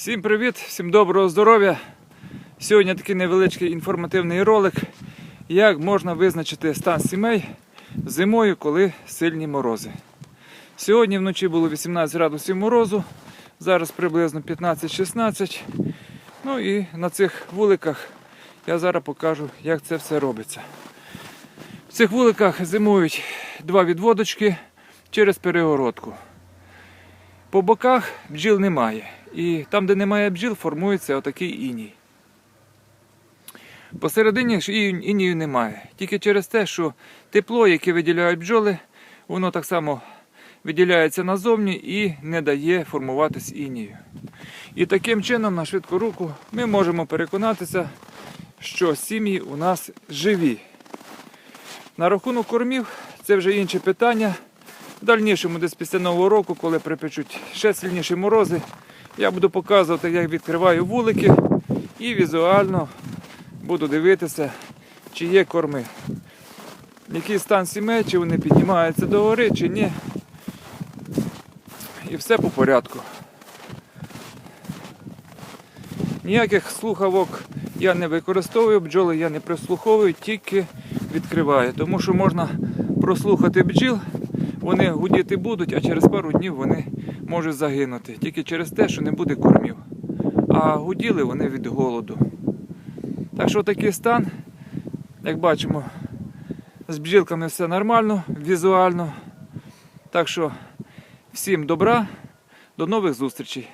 Всім привіт, всім доброго здоров'я. Сьогодні такий невеличкий інформативний ролик, як можна визначити стан сімей зимою, коли сильні морози. Сьогодні вночі було 18 градусів морозу, зараз приблизно 15-16. Ну і на цих вуликах я зараз покажу, як це все робиться. В цих вуликах зимують два відводочки через перегородку. По боках бджіл немає. І там, де немає бджіл, формується отакий іній. Посередині ж інію немає. Тільки через те, що тепло, яке виділяють бджоли, воно так само виділяється назовні і не дає формуватись інію. І таким чином, на швидку руку, ми можемо переконатися, що сім'ї у нас живі. На рахунок кормів це вже інше питання. В дальнішому, десь після Нового року, коли припечуть ще сильніші морози, я буду показувати, як відкриваю вулики і візуально буду дивитися, чи є корми. Який стан сімей, чи вони піднімаються до гори, чи ні. І все по порядку. Ніяких слухавок я не використовую, бджоли я не прислуховую, тільки відкриваю. Тому що можна прослухати бджіл, вони гудіти будуть, а через пару днів вони можуть загинути. Тільки через те, що не буде кормів. А гуділи вони від голоду. Так що такий стан, як бачимо, з бджілками все нормально, візуально. Так що всім добра, до нових зустрічей.